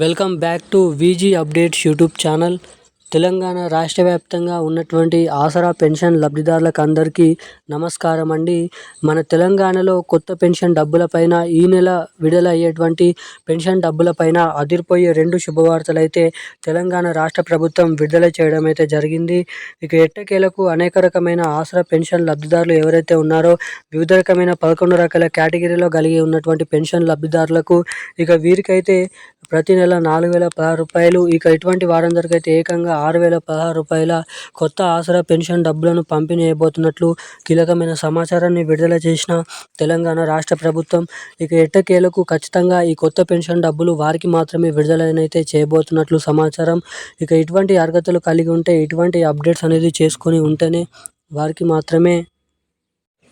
Welcome back to VG updates YouTube channel Telangana రాష్ట్ర వ్యాప్తంగా ఉన్నటువంటి ఆసరా పెన్షన్ లబ్ధిదారులకు అందరికీ నమస్కారం అండి మన తెలంగాణలో కొత్త పెన్షన్ డబ్బులపైన ఈ నెల విడుదల అయ్యేటువంటి పెన్షన్ డబ్బులపైన అదిరిపోయే రెండు శుభవార్తలు అయితే తెలంగాణ రాష్ట్ర ప్రభుత్వం విడుదల చేయడం అయితే జరిగింది. ఇక ఎట్టకేలకు అనేక రకమైన ఆసరా పెన్షన్ లబ్ధిదారులు ఎవరైతే ఉన్నారో వివిధ రకమైన పదకొండు రకాల కేటగిరీలో కలిగి ఉన్నటువంటి పెన్షన్ లబ్ధిదారులకు ఇక వీరికైతే ప్రతి నెల నాలుగు వేల పదహారు రూపాయలు. ఇక ఇటువంటి వారందరికైతే ఏకంగా ఆరు వేల పదహారు రూపాయల కొత్త ఆసరా పెన్షన్ డబ్బులను పంపిణీ చేయబోతున్నట్లు కీలకమైన సమాచారాన్ని విడుదల చేసిన తెలంగాణ రాష్ట్ర ప్రభుత్వం ఇక ఎట్టకేలకు ఖచ్చితంగా ఈ కొత్త పెన్షన్ డబ్బులు వారికి మాత్రమే విడుదలనైతే చేయబోతున్నట్లు సమాచారం. ఇక ఇటువంటి అర్హతలు కలిగి ఉంటే ఇటువంటి అప్డేట్స్ అనేది చేసుకొని ఉంటేనే వారికి మాత్రమే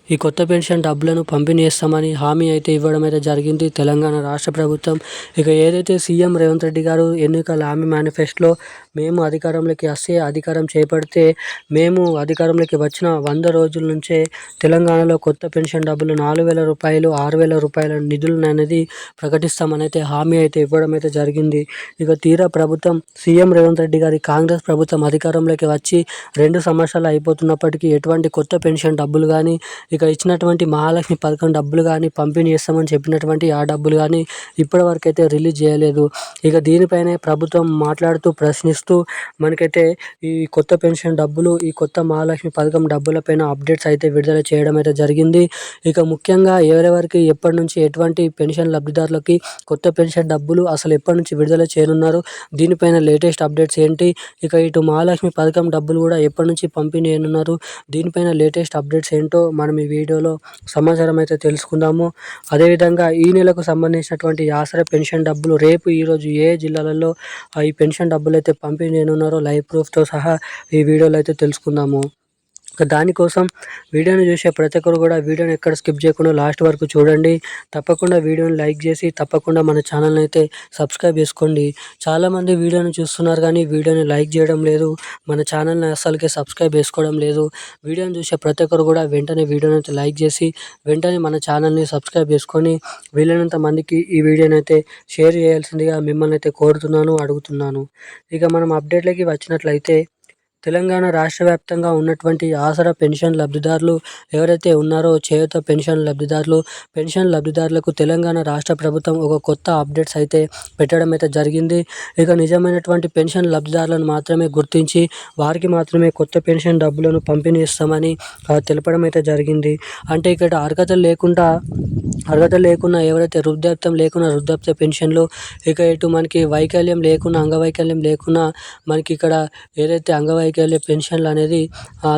ఈ కొత్త పెన్షన్ డబ్బులను పంపిణీ చేస్తామని హామీ అయితే ఇవ్వడం అయితే జరిగింది. తెలంగాణ రాష్ట్ర ప్రభుత్వం ఇక ఏదైతే సీఎం రేవంత్ రెడ్డి గారు ఎన్నికల హామీ మేనిఫెస్టోలో మేము అధికారంలోకి వస్తే అధికారం చేపడితే మేము అధికారంలోకి వచ్చిన వంద రోజుల నుంచే తెలంగాణలో కొత్త పెన్షన్ డబ్బులు నాలుగు వేల రూపాయలు ఆరు వేల రూపాయల నిధులను అనేది ప్రకటిస్తామని అయితే హామీ అయితే ఇవ్వడం అయితే జరిగింది. ఇక తీరా ప్రభుత్వం సీఎం రేవంత్ రెడ్డి గారి కాంగ్రెస్ ప్రభుత్వం అధికారంలోకి వచ్చి రెండు సంవత్సరాలు అయిపోతున్నప్పటికీ ఎటువంటి కొత్త పెన్షన్ డబ్బులు కానీ ఇక ఇచ్చినటువంటి మహాలక్ష్మి పథకం డబ్బులు కానీ పంపిణీ చేస్తామని చెప్పినటువంటి ఆ డబ్బులు కానీ ఇప్పటివరకు అయితే రిలీజ్ చేయలేదు. ఇక దీనిపైనే ప్రభుత్వం మాట్లాడుతూ ప్రశ్నిస్తూ మనకైతే ఈ కొత్త పెన్షన్ డబ్బులు ఈ కొత్త మహాలక్ష్మి పథకం డబ్బులపైన అప్డేట్స్ అయితే విడుదల చేయడం అయితే జరిగింది. ఇక ముఖ్యంగా ఎవరెవరికి ఎప్పటి నుంచి ఎటువంటి పెన్షన్ లబ్ధిదారులకి కొత్త పెన్షన్ డబ్బులు అసలు ఎప్పటి నుంచి విడుదల చేయనున్నారు దీనిపైన లేటెస్ట్ అప్డేట్స్ ఏంటి? ఇక ఇటు మహాలక్ష్మి పథకం డబ్బులు కూడా ఎప్పటి నుంచి పంపిణీ చేయనున్నారు దీనిపైన లేటెస్ట్ అప్డేట్స్ ఏంటో మనం ఈ వీడియోలో సమాచారం అయితే తెలుసుకుందాము. అదేవిధంగా ఈ నెలకు సంబంధించినటువంటి ఆసరా పెన్షన్ డబ్బులు రేపు ఈరోజు ఏ జిల్లాలలో ఈ పెన్షన్ డబ్బులు అయితే పంపిణీ నేనున్నారో లైవ్ ప్రూఫ్తో సహా ఈ వీడియోలో అయితే తెలుసుకుందాము. దానికోసం వీడియోని చూసే ప్రతి ఒక్కరు కూడా వీడియోని ఎక్కడ స్కిప్ చేయకుండా లాస్ట్ వరకు చూడండి. తప్పకుండా వీడియోని లైక్ చేసి తప్పకుండా మన ఛానల్ని అయితే సబ్స్క్రైబ్ చేసుకోండి. చాలామంది వీడియోని చూస్తున్నారు కానీ వీడియోని లైక్ చేయడం లేదు. మన ఛానల్ని అసలుకి సబ్స్క్రైబ్ చేసుకోవడం లేదు. వీడియోని చూసే ప్రతి ఒక్కరు కూడా వెంటనే వీడియోని అయితే లైక్ చేసి వెంటనే మన ఛానల్ని సబ్స్క్రైబ్ చేసుకొని వీలైనంత మందికి ఈ వీడియోని అయితే షేర్ చేయాల్సిందిగా మిమ్మల్ని అయితే కోరుతున్నాను అడుగుతున్నాను. ఇక మనం అప్డేట్లకి వచ్చినట్లయితే తెలంగాణ రాష్ట్ర వ్యాప్తంగా ఉన్నటువంటి ఆసరా పెన్షన్ లబ్ధిదారులు ఎవరైతే ఉన్నారో చేయూత పెన్షన్ లబ్ధిదారులు పెన్షన్ లబ్ధిదారులకు తెలంగాణ రాష్ట్ర ప్రభుత్వం ఒక కొత్త అప్డేట్స్ అయితే పెట్టడం అయితే జరిగింది. ఇక నిజమైనటువంటి పెన్షన్ లబ్ధిదారులను మాత్రమే గుర్తించి వారికి మాత్రమే కొత్త పెన్షన్ డబ్బులను పంపిణీ ఇస్తామని తెలపడం అయితే జరిగింది. అంటే ఇక్కడ అర్హత లేకుండా అర్హత లేకున్నా ఎవరైతే వృద్ధాప్యం లేకున్నా వృద్ధాప్య పెన్షన్లు ఇక ఇటు మనకి వైకల్యం లేకున్నా అంగవైకల్యం లేకున్నా మనకి ఇక్కడ ఏదైతే అంగవైకల్య పెన్షన్లు అనేది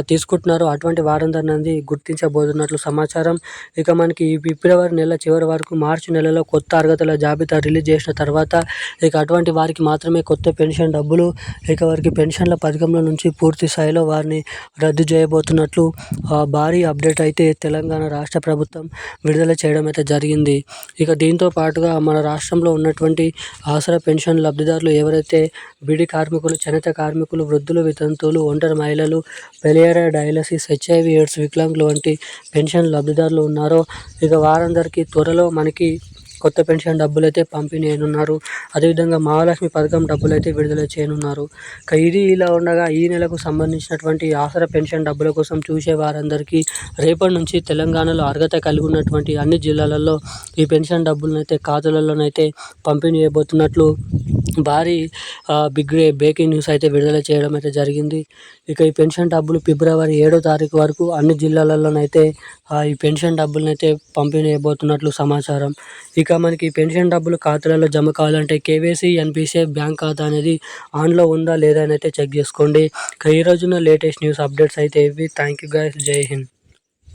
తీసుకుంటున్నారో అటువంటి వారందరినీ గుర్తించబోతున్నట్లు సమాచారం. ఇక మనకి ఈ ఫిబ్రవరి నెల చివరి వరకు మార్చి నెలలో కొత్త అర్హతల జాబితా రిలీజ్ చేసిన తర్వాత ఇక అటువంటి వారికి మాత్రమే కొత్త పెన్షన్ డబ్బులు ఇక వారికి పెన్షన్ల పథకంలో నుంచి పూర్తి స్థాయిలో వారిని రద్దు చేయబోతున్నట్లు భారీ అప్డేట్ అయితే తెలంగాణ రాష్ట్ర ప్రభుత్వం విడుదల చేయడం అయితే జరిగింది. ఇక దీంతో పాటుగా మన రాష్ట్రంలో ఉన్నటువంటి ఆసరా పెన్షన్ లబ్ధిదారులు ఎవరైతే బిడి కార్మికులు చేనేత కార్మికులు వృద్ధులు వితంతువులు ఒంటరి మహిళలు పెలియరా డయాలసిస్ హెచ్ఐవి ఎయిడ్స్ వికలాంగులు వంటి పెన్షన్ లబ్ధిదారులు ఉన్నారో ఇక వారందరికీ త్వరలో మనకి కొత్త పెన్షన్ డబ్బులు అయితే పంపిణీ చేయనున్నారు అదేవిధంగా మహాలక్ష్మి పథకం డబ్బులు అయితే విడుదల చేయనున్నారు. ఇది ఇలా ఉండగా ఈ నెలకు సంబంధించినటువంటి ఆసరా పెన్షన్ డబ్బుల కోసం చూసే వారందరికీ రేపటి నుంచి తెలంగాణలో అర్హత కలిగి ఉన్నటువంటి అన్ని జిల్లాలలో ఈ పెన్షన్ డబ్బులను అయితే ఖాతాలలోనైతే పంపిణీ చేయబోతున్నట్లు భారీ బిగ్ బ్రేకింగ్ న్యూస్ అయితే విడుదల చేయడం అయితే జరిగింది. ఇక ఈ పెన్షన్ డబ్బులు ఫిబ్రవరి ఏడో తారీఖు వరకు అన్ని జిల్లాలలోనైతే ఈ పెన్షన్ డబ్బులను అయితే పంపిణీ చేయబోతున్నట్లు సమాచారం. ఇక మనకి పెన్షన్ డబ్బులు ఖాతాలలో జమ కావాలంటే కేవైసీ ఎన్పిసిఐ బ్యాంక్ ఖాతా అనేది ఆన్లో ఉందా లేదా అని అయితే చెక్ చేసుకోండి. ఇక ఈ రోజున లేటెస్ట్ న్యూస్ అప్డేట్స్ అయితే ఇవి. థ్యాంక్ యూ గాయస్ జై హింద్.